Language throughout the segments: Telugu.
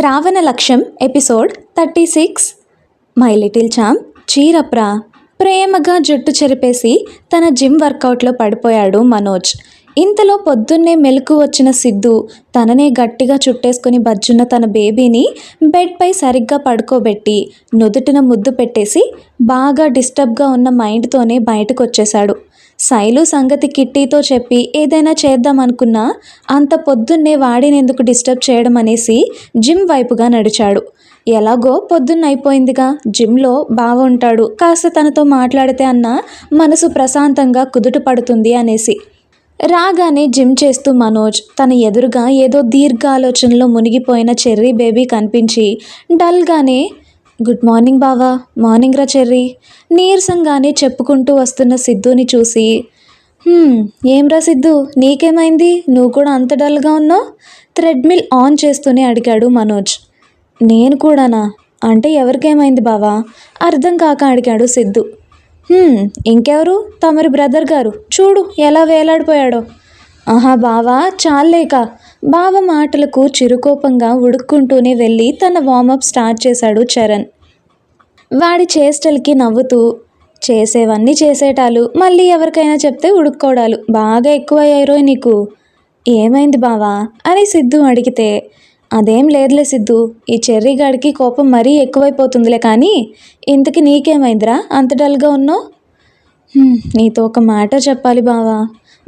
Shravana Lakshyam episode thirty six. My little charm చీరప్రా. ప్రేమగా జుట్టు చెరిపేసి తన జిమ్ వర్కౌట్లో పడిపోయాడు మనోజ్. ఇంతలో పొద్దున్నే మెలకు వచ్చిన సిద్ధు తననే గట్టిగా చుట్టేసుకుని బజ్జున్న తన బేబీని బెడ్పై సరిగ్గా పడుకోబెట్టి నుదుటిన ముద్దు పెట్టేసి బాగా డిస్టర్బ్గా ఉన్న మైండ్తోనే బయటకు వచ్చేశాడు శైలు సంగతి కిట్టీతో చెప్పి ఏదైనా చేద్దాం అనుకున్నా అంత పొద్దున్నే వాడినెందుకు డిస్టర్బ్ చేయడం అనేసి జిమ్ వైపుగా నడిచాడు. ఎలాగో పొద్దున్న అయిపోయిందిగా. జిమ్లో బావ ఉంటాడు కాస్త తనతో మాట్లాడితే అన్న మనసు ప్రశాంతంగా కుదుట పడుతుంది అనేసి. రాగానే జిమ్ చేస్తూ మనోజ్ తన ఎదురుగా ఏదో దీర్ఘ ఆలోచనలో మునిగిపోయిన చెర్రీ బేబీ కనిపించి డల్గానే గుడ్ మార్నింగ్ బావా. మార్నింగ్ రా చెర్రీ. నీరసంగానే చెప్పుకుంటూ వస్తున్న సిద్ధుని చూసి ఏం రా సిద్ధు? నీకేమైంది? నువ్వు కూడా అంత డల్గా ఉన్నావు? థ్రెడ్మిల్ ఆన్ చేస్తూనే అడిగాడు మనోజ్. నేను కూడానా? అంటే ఎవరికేమైంది బావా? అర్థం కాక అడిగాడు సిద్ధు. ఇంకెవరు? తమరి బ్రదర్ గారు. చూడు ఎలా వేలాడిపోయాడో. ఆహా బావా చాలేక. బావ మాటలకు చిరుకోపంగా ఉడుక్కుంటూనే వెళ్ళి తన వార్మప్ స్టార్ట్ చేశాడు చరణ్. వాడి చేష్టలకి నవ్వుతూ చేసేవన్నీ చేసేటాలు. మళ్ళీ ఎవరికైనా చెప్తే ఉడుక్కోవడాలు బాగా ఎక్కువయ్యారో నీకు. ఏమైంది బావా? అని సిద్ధు అడిగితే అదేం లేదులే సిద్ధు. ఈ చెర్రీగాడికి కోపం మరీ ఎక్కువైపోతుందిలే కానీ ఇంతకి నీకేమైందిరా? అంత డల్గా ఉన్నావు? నీతో ఒక మాట చెప్పాలి బావా.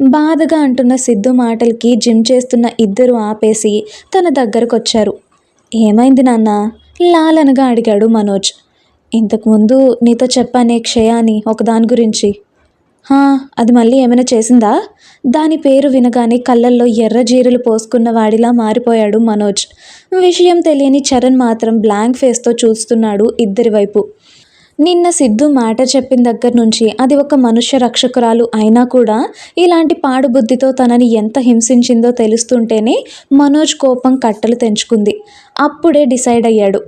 బాధగా అంటున్న సిద్ధు మాటలకి జిమ్ చేస్తున్న ఇద్దరు ఆపేసి తన దగ్గరకు వచ్చారు ఏమైంది నాన్న? లాలనగా అడిగాడు మనోజ్. ఇంతకుముందు నీతో చెప్పానే క్షయాని ఒకదాని గురించి. "హా, అది మళ్ళీ ఏమైనా చేసిందా? దాని పేరు వినగానే కళ్ళల్లో ఎర్ర జీరులు పోసుకున్న వాడిలా మారిపోయాడు మనోజ్. విషయం తెలియని చరణ్ మాత్రం బ్లాంక్ ఫేస్తో చూస్తున్నాడు ఇద్దరి వైపు. నిన్న సిద్ధు మాట చెప్పిన దగ్గర నుంచి అది ఒక మనుష్య రక్షకురాలు అయినా కూడా ఇలాంటి పాడుబుద్ధితో తనని ఎంత హింసించిందో తెలుస్తుంటేనే మనోజ్ కోపం కట్టలు తెంచుకుంది. అప్పుడే డిసైడ్ అయ్యాడు.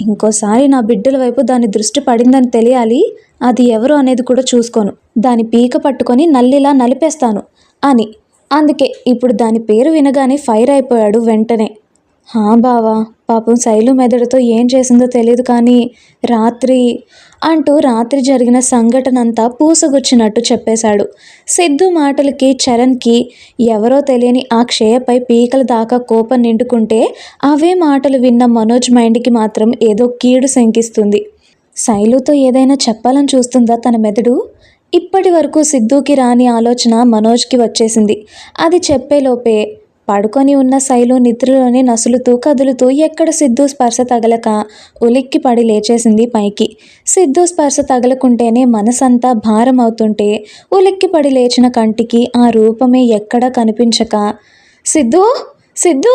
ఇంకోసారి నా బిడ్డల వైపు దాని దృష్టి పడిందని తెలియాలి. అది ఎవరు అనేది కూడా చూసుకోను. దాని పీక పట్టుకొని నల్లిలా నలిపేస్తాను అని. అందుకే ఇప్పుడు దాని పేరు వినగానే ఫైర్ అయిపోయాడు వెంటనే. హా బావా పాపం శైలు మెదడుతో ఏం చేసిందో తెలియదు కానీ రాత్రి అంటూ రాత్రి జరిగిన సంఘటన అంతా పూసగుచ్చినట్టు చెప్పేశాడు. సిద్ధు మాటలకి చరణ్కి ఎవరో తెలియని ఆ క్షయపై పీకల దాకా కోపం నిండుకుంటే అవే మాటలు విన్న మనోజ్ మైండ్కి మాత్రం ఏదో కీడు శంకిస్తుంది. శైలుతో ఏదైనా చెప్పాలని చూస్తుందా తన మెదడు? ఇప్పటి వరకు సిద్ధుకి రాని ఆలోచన మనోజ్కి వచ్చేసింది. అది చెప్పేలోపే పడుకొని ఉన్న శైలు నిద్రలోనే నసులుతూ కదులుతూ ఎక్కడ సిద్ధు స్పర్శ తగలక ఉలిక్కి పడి లేచేసింది పైకి. సిద్ధు స్పర్శ తగలకుంటేనే మనసంతా భారం అవుతుంటే ఉలిక్కి పడి లేచిన కంటికి ఆ రూపమే ఎక్కడా కనిపించక సిద్ధు సిద్ధు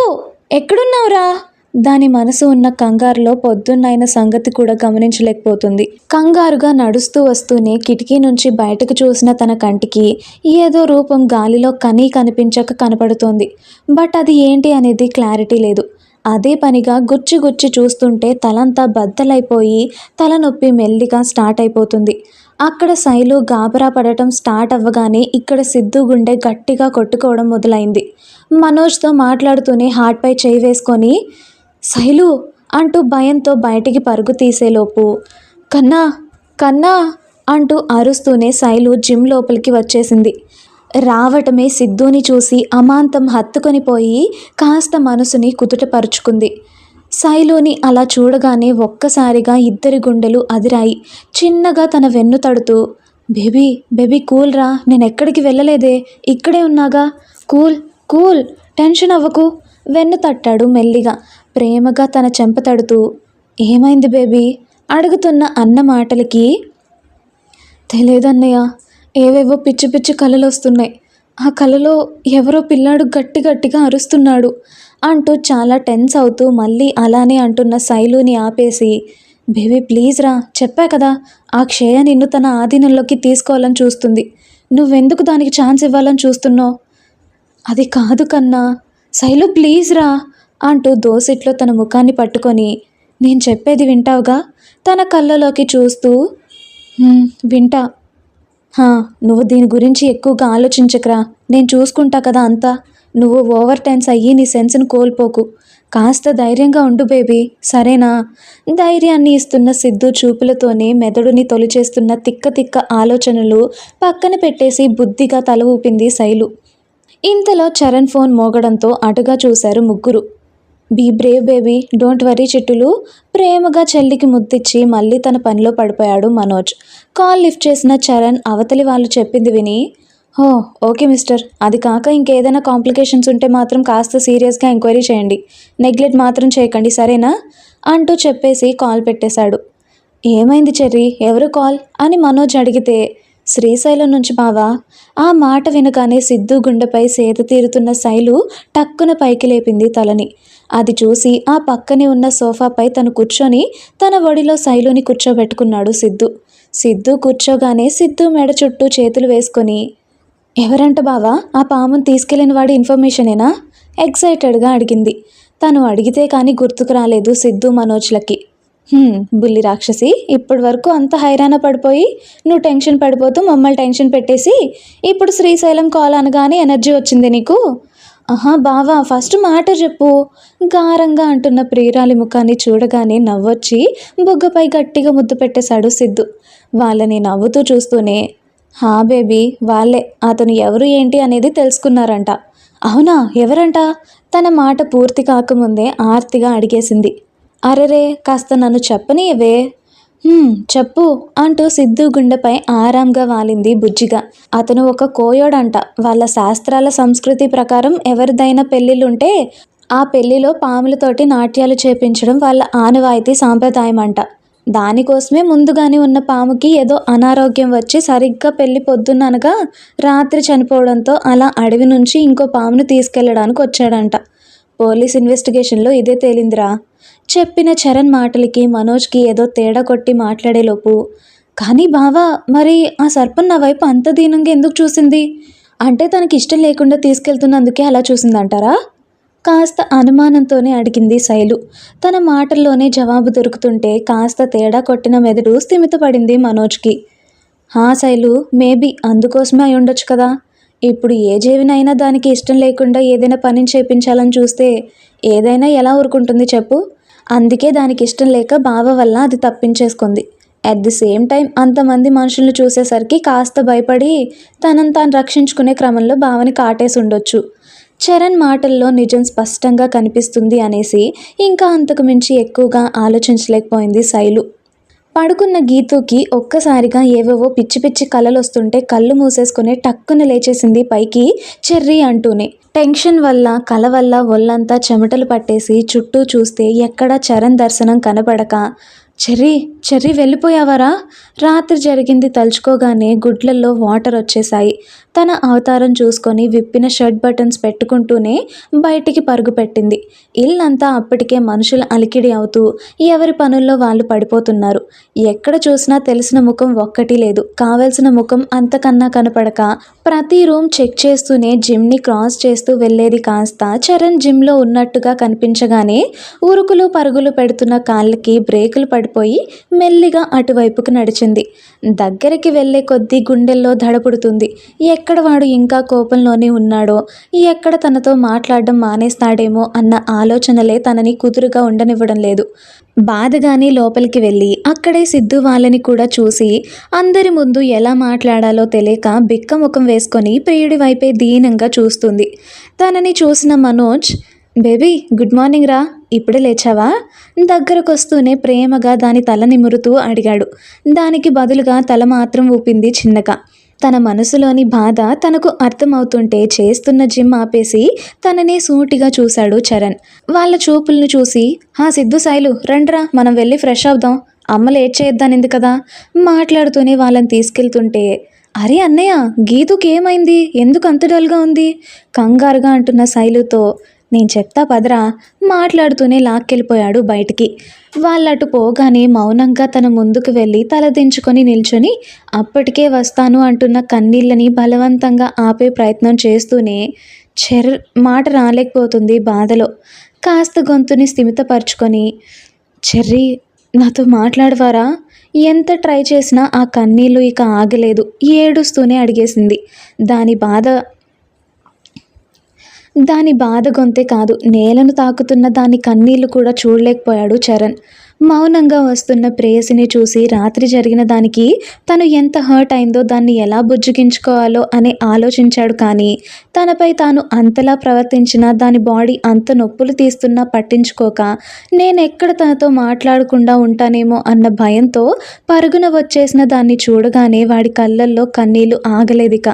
ఎక్కడున్నావురా? దాని మనసు ఉన్న కంగారులో పొద్దున్నైన సంగతి కూడా గమనించలేకపోతుంది. కంగారుగా నడుస్తూ వస్తూనే కిటికీ నుంచి బయటకు చూసిన తన కంటికి ఏదో రూపం గాలిలో కనీ కనిపించక కనపడుతోంది. బట్ అది ఏంటి అనేది క్లారిటీ లేదు. అదే పనిగా గుచ్చి గుచ్చి చూస్తుంటే తలంతా బద్దలైపోయి తలనొప్పి మెల్లిగా స్టార్ట్ అయిపోతుంది. అక్కడ శైలు గాబరా పడటం స్టార్ట్ అవ్వగానే ఇక్కడ సిద్ధు గుండె గట్టిగా కొట్టుకోవడం మొదలైంది. మనోజ్తో మాట్లాడుతూనే హార్ట్పై చేయి వేసుకొని శైలు అంటూ భయంతో బయటికి పరుగు తీసేలోపు కన్నా కన్నా అంటూ అరుస్తూనే శైలు జిమ్ లోపలికి వచ్చేసింది. రావటమే సిద్ధుని చూసి అమాంతం హత్తుకొని పోయి కాస్త మనసుని కుదుటపరుచుకుంది. శైలుని అలా చూడగానే ఒక్కసారిగా ఇద్దరి గుండెలు అదిరాయి. చిన్నగా తన వెన్ను తడుతూ బేబీ బేబీ కూల్ రా నేను ఎక్కడికి వెళ్ళలేదే ఇక్కడే ఉన్నాగా. కూల్ కూల్ టెన్షన్ అవ్వకు వెన్ను తట్టాడు మెల్లిగా. ప్రేమగా తన చెంప తడుతూ ఏమైంది బేబీ? అడుగుతున్న అన్న మాటలకి తెలియదన్నయ్య ఏవేవో పిచ్చి పిచ్చి కలలు వస్తున్నాయి. ఆ కలలో ఎవరో పిల్లాడు గట్టి గట్టిగా అరుస్తున్నాడు అంటూ చాలా టెన్స్ అవుతూ మళ్ళీ అలానే అంటున్న శైలుని ఆపేసి బేబీ ప్లీజ్ రా చెప్పా కదా ఆ క్షయ నిన్ను తన ఆధీనంలోకి తీసుకోవాలని చూస్తుంది. నువ్వెందుకు దానికి ఛాన్స్ ఇవ్వాలని చూస్తున్నావు? అది కాదు కన్నా శైలు ప్లీజ్ రా అంటూ దోసిట్లో తన ముఖాన్ని పట్టుకొని నేను చెప్పేది వింటావుగా తన కళ్ళలోకి చూస్తూ వింటా. హా నువ్వు దీని గురించి ఎక్కువగా ఆలోచించకరా. నేను చూసుకుంటా కదా అంతా. నువ్వు ఓవర్ టెన్స్ అయ్యి నీ సెన్స్ని కోల్పోకు. కాస్త ధైర్యంగా ఉండు బేబీ. సరేనా ధైర్యాన్ని ఇస్తున్న సిద్ధు చూపులతోనే మెదడుని తొలిచేస్తున్న తిక్క తిక్క ఆలోచనలు పక్కన పెట్టేసి బుద్ధిగా తల ఊపింది శైలు. ఇంతలో చరణ్ ఫోన్ మోగడంతో అటుగా చూశారు ముగ్గురు. Be brave baby don't worry చిట్టులు. ప్రేమగా చెల్లికి ముద్దిచ్చి మళ్ళీ తన పనిలో పడిపోయాడు మనోజ్. కాల్ లిఫ్ట్ చేసిన చరణ్ అవతలి వాళ్ళు చెప్పింది విని హో ఓకే మిస్టర్. అది కాక ఇంకేదైనా కాంప్లికేషన్స్ ఉంటే మాత్రం కాస్త సీరియస్గా ఎంక్వైరీ చేయండి. నెగ్లెక్ట్ మాత్రం చేయకండి సరేనా? అంటూ చెప్పేసి కాల్ పెట్టేశాడు. ఏమైంది చెర్రీ? ఎవరు కాల్? అని మనోజ్ అడిగితే శ్రీశైలం నుంచి బావా ఆ మాట వినగానే సిద్ధు గుండెపై సేద తీరుతున్న శైలు టక్కున పైకి లేపింది తలని. అది చూసి ఆ పక్కనే ఉన్న సోఫాపై తను కూర్చొని తన ఒడిలో శైలుని కూర్చోబెట్టుకున్నాడు సిద్ధు. సిద్ధు కూర్చోగానే సిద్ధు మెడ చుట్టూ చేతులు వేసుకొని ఎవరంట బావా ఆ పామును తీసుకెళ్ళిన వాడి ఇన్ఫర్మేషనేనా? ఎక్సైటెడ్గా అడిగింది. తను అడిగితే కానీ గుర్తుకు రాలేదు సిద్ధు మనోజ్లకి. బుల్లి రాక్షసి ఇప్పటి వరకు అంత హైరాణ పడిపోయి నువ్వు టెన్షన్ పడిపోతూ మమ్మల్ని టెన్షన్ పెట్టేసి ఇప్పుడు శ్రీశైలం కాల్ అనగానే ఎనర్జీ వచ్చింది నీకు? ఆహా బావా ఫస్ట్ మాట చెప్పు. గారంగా అంటున్న ప్రియురాలి ముఖాన్ని చూడగానే నవ్వొచ్చి బుగ్గపై గట్టిగా ముద్దు పెట్టేశాడు సిద్ధు. వాళ్ళని నవ్వుతూ చూస్తూనే హా బేబీ వాళ్ళే అతను ఎవరు ఏంటి అనేది తెలుసుకున్నారంట. అవునా ఎవరంట? తన మాట పూర్తి కాకముందే ఆర్తిగా అడిగేసింది. అరెరే కాస్త నన్ను చెప్పనీయవే. చెప్పు అంటూ సిద్ధు గుండెపై ఆరాంగా వాలింది బుజ్జిగా. అతను ఒక కోయోడంట. వాళ్ళ శాస్త్రాల సంస్కృతి ప్రకారం ఎవరిదైనా పెళ్ళిళ్ళుంటే ఆ పెళ్ళిలో పాములతోటి నాట్యాలు చేపించడం వాళ్ళ ఆనవాయితీ సాంప్రదాయం అంట దానికోసమే ముందుగానే ఉన్న పాముకి ఏదో అనారోగ్యం వచ్చి సరిగ్గా పెళ్ళి పొద్దున్ననగా రాత్రి చనిపోవడంతో అలా అడవి నుంచి ఇంకో పామును తీసుకెళ్ళడానికి వచ్చాడంట. పోలీస్ ఇన్వెస్టిగేషన్లో ఇదే తేలిందిరా. చెప్పిన చరణ్ మాటలకి మనోజ్కి ఏదో తేడా కొట్టి మాట్లాడేలోపు కానీ బావా మరి ఆ సర్పం నా వైపు అంత దీనంగా ఎందుకు చూసింది? అంటే తనకి ఇష్టం లేకుండా తీసుకెళ్తున్నందుకే అలా చూసిందంటారా? కాస్త అనుమానంతోనే అడిగింది శైలు. తన మాటల్లోనే జవాబు దొరుకుతుంటే కాస్త తేడా కొట్టిన మెదడు స్థిమితపడింది మనోజ్కి. హా శైలు మేబీ అందుకోసమే అయి ఉండొచ్చు కదా. ఇప్పుడు ఏ జీవినైనా దానికి ఇష్టం లేకుండా ఏదైనా పనిని చేపించాలని చూస్తే ఏదైనా ఎలా ఊరుకుంటుంది చెప్పు. అందుకే దానికి ఇష్టం లేక బావ వల్ల అది తప్పించేసుకుంది. అట్ ది సేమ్ టైం అంతమంది మనుషులను చూసేసరికి కాస్త భయపడి తనను తాను రక్షించుకునే క్రమంలో బావని కాటేసి ఉండొచ్చు. చరణ్ మాటల్లో నిజం స్పష్టంగా కనిపిస్తుంది అనేసి ఇంకా అంతకు మించి ఎక్కువగా ఆలోచించలేకపోయింది శైలు. పడుకున్న గీతుకి ఒక్కసారిగా ఏవేవో పిచ్చి పిచ్చి కలలు వస్తుంటే కళ్ళు మూసేసుకుని టక్కున లేచేసింది పైకి చెర్రీ అంటూనే. టెన్షన్ వల్ల కల వల్ల ఒళ్ళంతా చెమటలు పట్టేసి చుట్టూ చూస్తే ఎక్కడా చరణ్ దర్శనం కనపడక చెర్రీ చెర్రీ వెళ్ళిపోయావరా? రాత్రి జరిగింది తలుచుకోగానే గుడ్లల్లో వాటర్ వచ్చేసాయి తన అవతారం చూసుకొని విప్పిన షర్ట్ బటన్స్ పెట్టుకుంటూనే బయటికి పరుగు పెట్టింది. ఇల్లంతా అప్పటికే మనుషుల అలికిడి అవుతూ ఎవరి పనుల్లో వాళ్ళు పడిపోతున్నారు. ఎక్కడ చూసినా తెలిసిన ముఖం ఒక్కటి లేదు. కావలసిన ముఖం అంతకన్నా కనపడక ప్రతి రూమ్ చెక్ చేస్తూనే జిమ్ని క్రాస్ చేస్తూ వెళ్ళేది కాస్త చరణ్ జిమ్లో ఉన్నట్టుగా కనిపించగానే ఉరుకులు పరుగులు పెడుతున్న కాళ్ళకి బ్రేకులు పడిపోయి మెల్లిగా అటువైపుకు నడిచింది. దగ్గరికి వెళ్ళే కొద్దీ గుండెల్లో దడపుడుతుంది ఎక్కడ వాడు ఇంకా కోపంలోనే ఉన్నాడో ఎక్కడ తనతో మాట్లాడడం మానేస్తాడేమో అన్న ఆలోచనలే తనని కుదురుగా ఉండనివ్వడం లేదు. బాధగాని లోపలికి వెళ్ళి అక్కడే సిద్ధు వాళ్ళని కూడా చూసి అందరి ముందు ఎలా మాట్లాడాలో తెలియక బిక్క ముఖం వేసుకొని ప్రియుడి వైపే దీనంగా చూస్తుంది. తనని చూసిన మనోజ్ బేబీ గుడ్ మార్నింగ్ రా. ఇప్పుడే లేచావా? దగ్గరకు వస్తూనే ప్రేమగా దాని తల నిమురుతూ అడిగాడు. దానికి బదులుగా తల మాత్రం ఊపింది చిన్నగా తన మనసులోని బాధ తనకు అర్థమవుతుంటే చేస్తున్న జిమ్ ఆపేసి తననే సూటిగా చూశాడు చరణ్. వాళ్ళ చూపులను చూసి హా సిద్ధు సాయిలు రండ్రా మనం వెళ్ళి ఫ్రెష్ అవుదాం. అమ్మ లేట్ చేద్దానింది కదా మాట్లాడుతూనే వాళ్ళని తీసుకెళ్తుంటే అరే అన్నయ్య గీతుకేమైంది? ఎందుకు అంత డల్గా ఉంది? కంగారుగా అంటున్న శైలుతో నేను చెప్తా పదరా మాట్లాడుతూనే లాక్కెళ్ళిపోయాడు బయటికి. వాళ్ళటు పోగానే మౌనంగా తన ముందుకు వెళ్ళి తలదించుకొని నిల్చొని అప్పటికే వస్తాను అంటున్న కన్నీళ్ళని బలవంతంగా ఆపే ప్రయత్నం చేస్తూనే చెర్ మాట రాలేకపోతుంది బాధలో. కాస్త గొంతుని స్థిమితపరుచుకొని చెర్రీ నాతో మాట్లాడవారా? ఎంత ట్రై చేసినా ఆ కన్నీళ్ళు ఇక ఆగలేదు. ఏడుస్తూనే అడిగేసింది. దాని బాధ దాని బాధ గొంతే కాదు. నేలను తాకుతున్న దాని కన్నీళ్ళు కూడా చూడలేకపోయాడు చరణ్. మౌనంగా వస్తున్న ప్రేయసిని చూసి రాత్రి జరిగిన దానికి తను ఎంత హర్ట్ అయిందో దాన్ని ఎలా బుజ్జగించుకోవాలో అని ఆలోచించాడు కానీ తనపై తాను అంతలా ప్రవర్తించినా దాని బాడీ అంత నొప్పులు తీస్తున్నా పట్టించుకోక నేను ఎక్కడ తనతో మాట్లాడకుండా ఉంటానేమో అన్న భయంతో పరుగున వచ్చేసిన దాన్ని చూడగానే వాడి కళ్ళల్లో కన్నీళ్ళు ఆగలేదిక.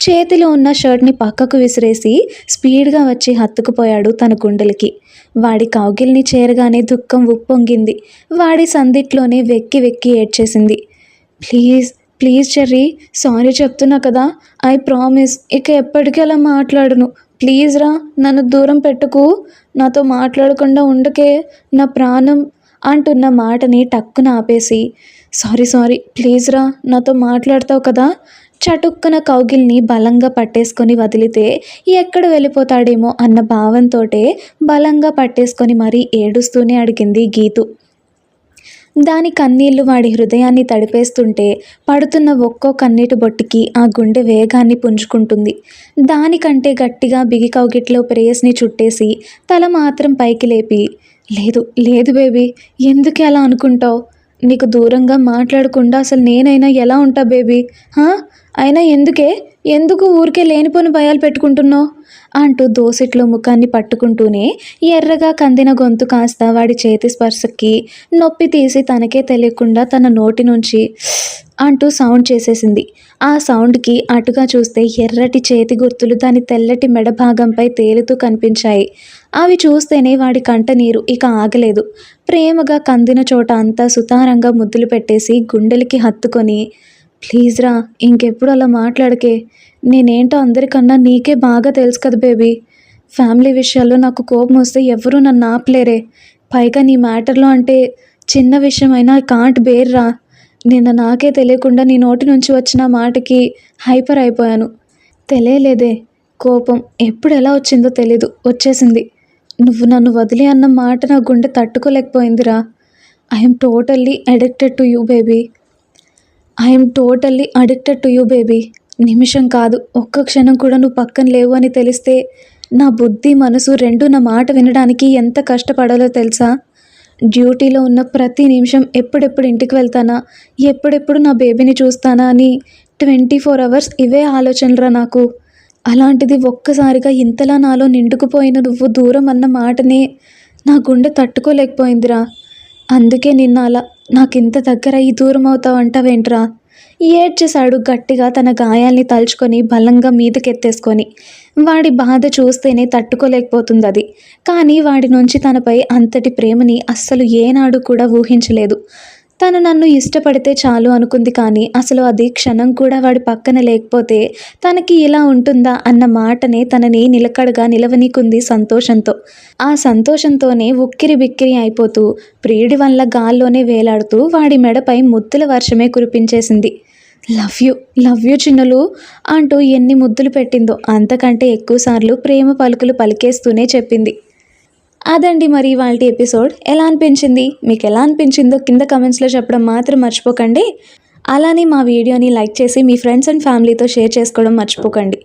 చేతిలో ఉన్న షర్ట్ని పక్కకు విసిరేసి స్పీడ్గా వచ్చి హత్తుకుపోయాడు తన గుండెలకి. వాడి కౌగిల్ని చేరగానే దుఃఖం ఉప్పొంగింది. వాడి సందిట్లోనే వెక్కి వెక్కి ఏడ్చేసింది. ప్లీజ్ ప్లీజ్ చెర్రీ సారీ చెప్తున్నా కదా. ఐ ప్రామిస్ ఇక ఎప్పటికీ అలా మాట్లాడును. ప్లీజ్ రా నన్ను దూరం పెట్టుకు. నాతో మాట్లాడకుండా ఉండకే నా ప్రాణం అంటున్న మాటని టక్కున ఆపేసి సారీ సారీ ప్లీజ్ రా నాతో మాట్లాడతావు కదా. చటుక్కున కౌగిల్ని బలంగా పట్టేసుకొని వదిలితే ఎక్కడ వెళ్ళిపోతాడేమో అన్న భావంతోటే బలంగా పట్టేసుకొని మరీ ఏడుస్తూనే అడిగింది గీతు. దాని కన్నీళ్ళు వాడి హృదయాన్ని తడిపేస్తుంటే పడుతున్న ఒక్కో కన్నీటి బొట్టికి ఆ గుండె వేగాన్ని పుంజుకుంటుంది. దానికంటే గట్టిగా బిగి కౌగిట్లో ప్రేయస్ని చుట్టేసి తల మాత్రం పైకి లేపి లేదు లేదు బేబీ ఎందుకు అలా అనుకుంటావు? నీకు దూరంగా మాట్లాడకుండా అసలు నేనైనా ఎలా ఉంటా బేబీ? హా? అయినా ఎందుకే? ఎందుకు ఊరికే లేనిపోని భయాలు పెట్టుకుంటున్నావు? అంటూ దోసిట్లో ముఖాన్ని పట్టుకుంటూనే ఎర్రగా కందిన గొంతు కాస్త వాడి చేతి స్పర్శకి నొప్పి తీసి తనకే తెలియకుండా తన నోటి నుంచి అంటూ సౌండ్ చేసేసింది. ఆ సౌండ్కి అటుగా చూస్తే ఎర్రటి చేతి గుర్తులు దాని తెల్లటి మెడ భాగంపై తేలుతూ కనిపించాయి. అవి చూస్తేనే వాడి కంట నీరు ఇక ఆగలేదు. ప్రేమగా కందిన చోట అంతా సుతారంగా ముద్దులు పెట్టేసి గుండెలకి హత్తుకొని ప్లీజ్ రా ఇంకెప్పుడు అలా మాట్లాడకే. నేనేంటో అందరికన్నా నీకే బాగా తెలుసు కదా బేబీ. ఫ్యామిలీ విషయాల్లో నాకు కోపం వస్తే ఎవరూ నన్ను ఆపలేరే. పైగా నీ మ్యాటర్లో అంటే చిన్న విషయమైనా కాంట్ బేర్రా నిన్న నాకే తెలియకుండా నీ నోటి నుంచి వచ్చిన మాటకి హైపర్ అయిపోయాను. తెలియలేదే కోపం ఎప్పుడు ఎలా వచ్చిందో తెలీదు వచ్చేసింది. నువ్వు నన్ను వదిలే అన్న మాట నా గుండె తట్టుకోలేకపోయిందిరా. I'm totally addicted to you baby I'm totally addicted to you baby నిమిషం కాదు ఒక్క క్షణం కూడా నువ్వు పక్కన లేవు అని తెలిస్తే నా బుద్ధి మనసు రెండు నా మాట వినడానికి ఎంత కష్టపడాలో తెలుసా? డ్యూటీలో ఉన్న ప్రతి నిమిషం ఎప్పుడెప్పుడు ఇంటికి వెళ్తానా? ఎప్పుడెప్పుడు నా బేబీని చూస్తానా? అని ట్వంటీ ఫోర్ అవర్స్ ఇవే ఆలోచనరా నాకు. అలాంటిది ఒక్కసారిగా ఇంతలా నాలో నిండుకుపోయిన నువ్వు దూరం అన్న మాటనే నా గుండె తట్టుకోలేకపోయిందిరా. అందుకే నిన్న అలా నాకింత దగ్గర ఈ దూరం అవుతావంటావేంట్రా ఏడ్చేశాడు గట్టిగా తన గాయాల్ని తలుచుకొని బలంగా మీదకెత్తేసుకొని. వాడి బాధ చూస్తేనే తట్టుకోలేకపోతుంది అది కానీ వాడి నుంచి తనపై అంతటి ప్రేమని అస్సలు ఏనాడు కూడా ఊహించలేదు. తను నన్ను ఇష్టపడితే చాలు అనుకుంది కానీ అసలు అది క్షణం కూడా వాడి పక్కన లేకపోతే తనకి ఇలా ఉంటుందా అన్న మాటనే తనని నిలకడగా నిలవనీకుంది సంతోషంతో. ఆ సంతోషంతోనే ఉక్కిరి బిక్కిరి అయిపోతూ ప్రియుడి వల్ల గాల్లోనే వేలాడుతూ వాడి మెడపై ముద్దుల వర్షమే కురిపించేసింది. లవ్ యూ లవ్ యూ చిన్నలు అంటూ ఎన్ని ముద్దులు పెట్టిందో అంతకంటే ఎక్కువసార్లు ప్రేమ పలుకులు పలికేస్తూనే చెప్పింది. అదండి మరి వాళ్ళ ఎపిసోడ్. ఎలా అనిపించింది? మీకు ఎలా అనిపించిందో కింద కమెంట్స్లో చెప్పడం మాత్రం మర్చిపోకండి. అలానే మా వీడియోని లైక్ చేసి మీ ఫ్రెండ్స్ అండ్ ఫ్యామిలీతో షేర్ చేసుకోవడం మర్చిపోకండి.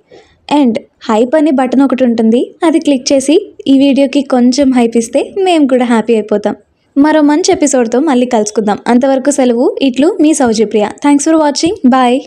అండ్ హైప్ అనే బటన్ ఒకటి ఉంటుంది. అది క్లిక్ చేసి ఈ వీడియోకి కొంచెం హైప్ ఇస్తే మేము కూడా హ్యాపీ అయిపోతాం. మరో మంచి ఎపిసోడ్తో మళ్ళీ కలుసుకుందాం. అంతవరకు సెలవు ఇట్లు మీ Soujipriya. Thanks for watching. Bye.